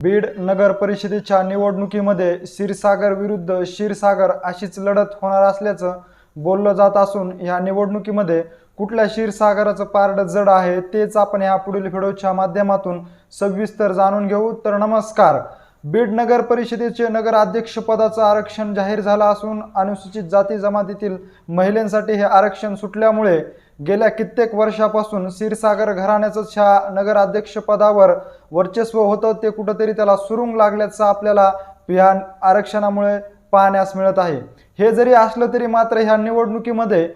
बीड नगर परिषदेच्या निवडणुकीमध्ये क्षीरसागर विरुद्ध क्षीरसागर अशीच लढत होणार असल्याचं बोललं जात असून ह्या निवडणुकीमध्ये कुठल्या क्षीरसागराचं पारड जड आहे तेच आपण ह्या पुढील व्हिडिओच्या माध्यमातून सविस्तर जाणून घेऊ. तर नमस्कार. बीड नगर परिषदेचे नगराध्यक्षपदाचं आरक्षण जाहीर झालं असून अनुसूचित जाती जमातीतील महिलांसाठी हे आरक्षण सुटल्यामुळे गेल्या कित्येक वर्षापासून क्षीरसागर घराण्याचं ह्या नगराध्यक्षपदावर वर्चस्व होतं ते कुठंतरी त्याला सुरुंग लागल्याचं आपल्याला या आरक्षणामुळे पाहण्यास मिळत आहे. हे जरी असलं तरी मात्र ह्या निवडणुकीमध्ये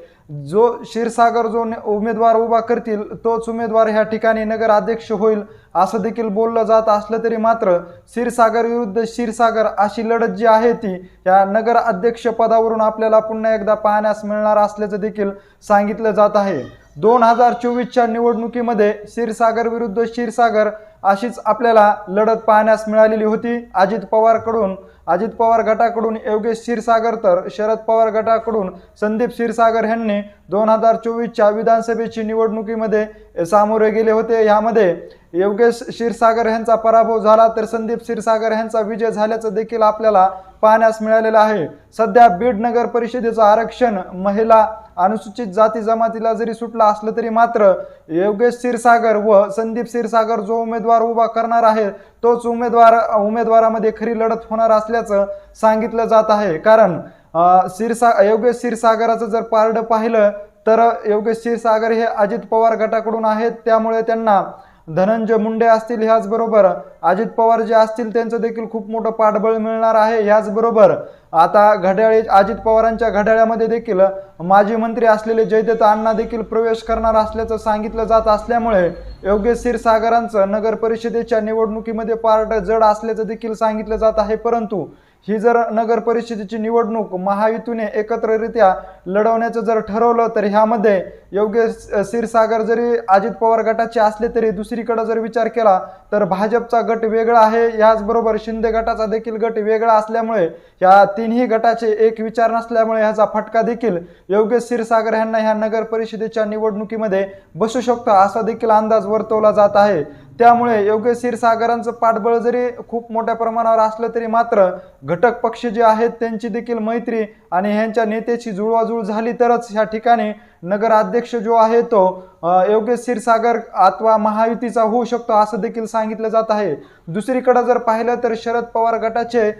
जो क्षीरसागर जो उमेदवार उभा करतील तोच उमेदवार ह्या ठिकाणी नगर अध्यक्ष होईल असं देखील बोललं जात असलं तरी मात्र क्षीरसागर विरुद्ध क्षीरसागर अशी लढत जी आहे ती या नगर अध्यक्ष पदावरून आपल्याला पुन्हा एकदा पाहण्यास मिळणार असल्याचं देखील सांगितलं जात आहे. दोन हजार चोवीसच्या निवडणुकीमध्ये क्षीरसागर विरुद्ध क्षीरसागर अशीच आपल्याला लढत पाहण्यास मिळालेली होती. अजित पवारकडून अजित पवार गटाकडून योगेश क्षीरसागर तर शरद पवार गटाकडून संदीप क्षीरसागर यांनी दोन हजार चोवीसच्या विधानसभेची निवडणुकीमध्ये सामोरे गेले होते. यामध्ये योगेश क्षीरसागर यांचा पराभव झाला तर संदीप क्षीरसागर यांचा विजय झाल्याचं देखील आपल्याला पाहण्यास मिळालेलं आहे. सध्या बीड नगर परिषदेचं आरक्षण महिला अनुसूचित जाती जमातीला जरी सुटला असलं तरी मात्र योगेश क्षीरसागर व संदीप क्षीरसागर जो उमेदवार उभा करणार आहे तोच उमेदवार उमेदवारामध्ये खरी लढत होणार असल्याचं सांगितलं जात आहे. कारण शिरसा क्षीरसा योगेश क्षीरसागराचं जर पारडं पाहिलं तर योगेश क्षीरसागर हे अजित पवार गटाकडून आहेत. त्यामुळे त्यांना धनंजय मुंडे असतील ह्याचबरोबर अजित पवार जे असतील त्यांचं देखील खूप मोठं पाठबळ मिळणार आहे ह्याचबरोबर. आता घड्याळी अजित पवारांच्या घड्याळ्यामध्ये देखील माजी मंत्री असलेले जयदत्त अण्णा देखील प्रवेश करणार असल्याचं सांगितलं जात असल्यामुळे योगेश क्षीरसागरांचं नगर परिषदेच्या निवडणुकीमध्ये पार्ट जड असल्याचं देखील सांगितलं जात आहे. परंतु ही जर नगर परिषदेची निवडणूक महायुतीने एकत्ररित्या लढवण्याचं जर ठरवलं तर ह्यामध्ये योग्य क्षीरसागर जरी अजित पवार गटाचे असले तरी दुसरीकडे जर विचार केला तर भाजपचा गट वेगळा आहे. याचबरोबर शिंदे गटाचा देखील गट वेगळा असल्यामुळे या तिन्ही गटाचे एक विचार नसल्यामुळे ह्याचा फटका देखील योग्य क्षीरसागर ह्यांना ह्या नगर परिषदेच्या निवडणुकीमध्ये बसू शकतो असा देखील अंदाज वर्तवला जात आहे. त्यामुळे योग्य क्षीरसागरांचं पाठबळ जरी खूप मोठ्या प्रमाणावर असलं तरी मात्र घटक पक्ष जे आहेत त्यांची देखील मैत्री आणि ह्यांच्या नेत्याची मंजूर झाली तरच ह्या ठिकाणी नगराध्यक्ष जो आहे तो योग्य योगेश क्षीरसागर अथवा महायुतीचा होऊ शकतो असं देखील सांगितलं जात आहे. दुसरीकडे जर पाहिलं तर शरद पवार गटाचे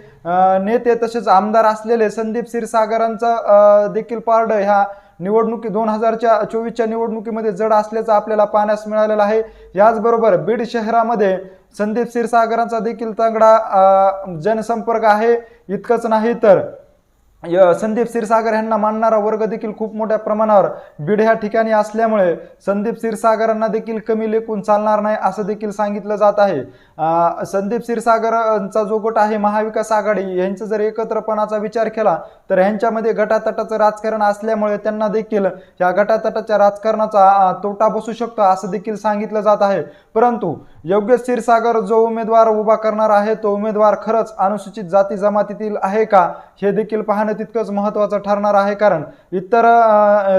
नेते तसेच आमदार असलेले संदीप क्षीरसागरांचा देखील पारड ह्या निवडणुकी दोन हजारच्या चोवीसच्या निवडणुकीमध्ये जड असल्याचं आपल्याला पाहण्यास मिळालेलं आहे. याचबरोबर बीड शहरामध्ये संदीप क्षीरसागरांचा देखील तगडा जनसंपर्क आहे. इतकंच नाही तर संदीप क्षीरसागर यांना मानणारा वर्ग देखील खूप मोठ्या प्रमाणावर बीड ह्या ठिकाणी असल्यामुळे संदीप क्षीरसागरांना देखील कमी लेखून चालणार नाही असं देखील सांगितलं जात आहे. संदीप क्षीरसागरांचा जो गट आहे महाविकास आघाडी यांचा जर एकत्रपणाचा विचार केला तर ह्यांच्यामध्ये गटातटाचं राजकारण असल्यामुळे त्यांना देखील या गटातटाच्या राजकारणाचा तोटा बसू शकतो असं देखील सांगितलं जात आहे. परंतु योग्य क्षीरसागर जो उमेदवार उभा करणार आहे तो उमेदवार खरंच अनुसूचित जाती जमातीतील आहे का हे देखील पाहणं तितकंच महत्त्वाचं ठरणार आहे. कारण इतर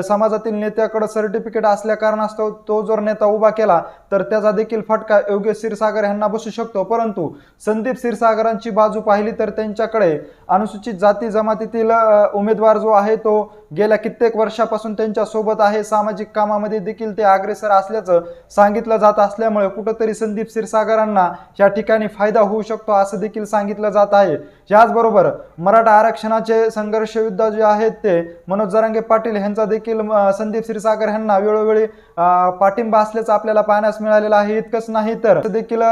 समाजातील नेत्याकडं सर्टिफिकेट असल्या कारणास्तव तो जर नेता उभा केला तर त्याचा देखील फटका योगेश क्षीरसागर यांना बसू शकतो. परंतु संदीप क्षीरसागरांची बाजू पाहिली तर त्यांच्याकडे अनुसूचित जाती जमातीतील उमेदवार जो आहे तो गेल्या कित्येक वर्षापासून त्यांच्यासोबत आहे. सामाजिक कामामध्ये देखील ते अग्रेसर असल्याचं सांगितलं जात असल्यामुळे कुठंतरी संदीप क्षीरसागरांना या ठिकाणी फायदा होऊ शकतो असं देखील सांगितलं जात आहे. याचबरोबर मराठा आरक्षणाचे संघर्ष युद्ध जे आहेत ते मनोज जरांगे पाटील यांचा देखील संदीप क्षीरसागर यांना वेळोवेळी पाठिंबा असल्याचं आपल्याला पाहण्यास मिळालेलं आहे. इतकंच नाही तर देखील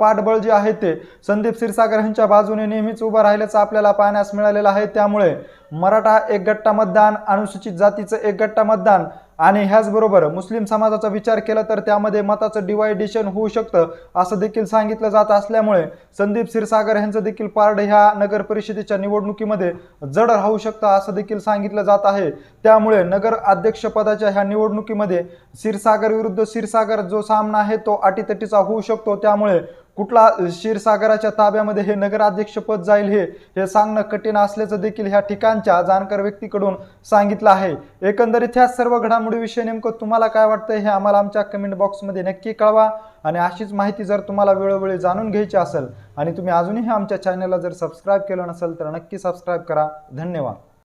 पाठबळ जे आहे ते संदीप क्षीरसागर यांच्या बाजूने नेहमीच उभं राहिल्याचं आपल्याला पाहण्यास मिळालेलं आहे. त्यामुळे मराठा एक गट्टा मतदान अनुसूचित जातीचं एक गट्टा मतदान आणि ह्याचबरोबर मुस्लिम समाजाचा विचार केला तर त्यामध्ये मताचं डिवायडेशन होऊ शकतं असं देखील सांगितलं जात असल्यामुळे संदीप क्षीरसागर यांचं देखील पारड ह्या नगर परिषदेच्या निवडणुकीमध्ये जड राहू शकतं असं देखील सांगितलं जात आहे. त्यामुळे नगर अध्यक्षपदाच्या ह्या निवडणुकीमध्ये क्षीरसागर विरुद्ध क्षीरसागर जो सामना आहे तो अटीतटीचा होऊ शकतो. त्यामुळे कुठला क्षीरसागराच्या ताब्यामध्ये हे नगराध्यक्षपद जाईल हे हे सांगणं कठीण असल्याचं देखील ह्या ठिकाणच्या जाणकार व्यक्तीकडून सांगितलं आहे. एकंदरीत ह्या सर्व घडामोडीविषयी नेमकं तुम्हाला काय वाटतं हे आम्हाला आमच्या कमेंट बॉक्समध्ये नक्की कळवा. आणि अशीच माहिती जर तुम्हाला वेळोवेळी जाणून घ्यायची असेल आणि तुम्ही अजूनही आमच्या चॅनलला जर सबस्क्राईब केलं नसेल तर नक्की सबस्क्राईब करा. धन्यवाद.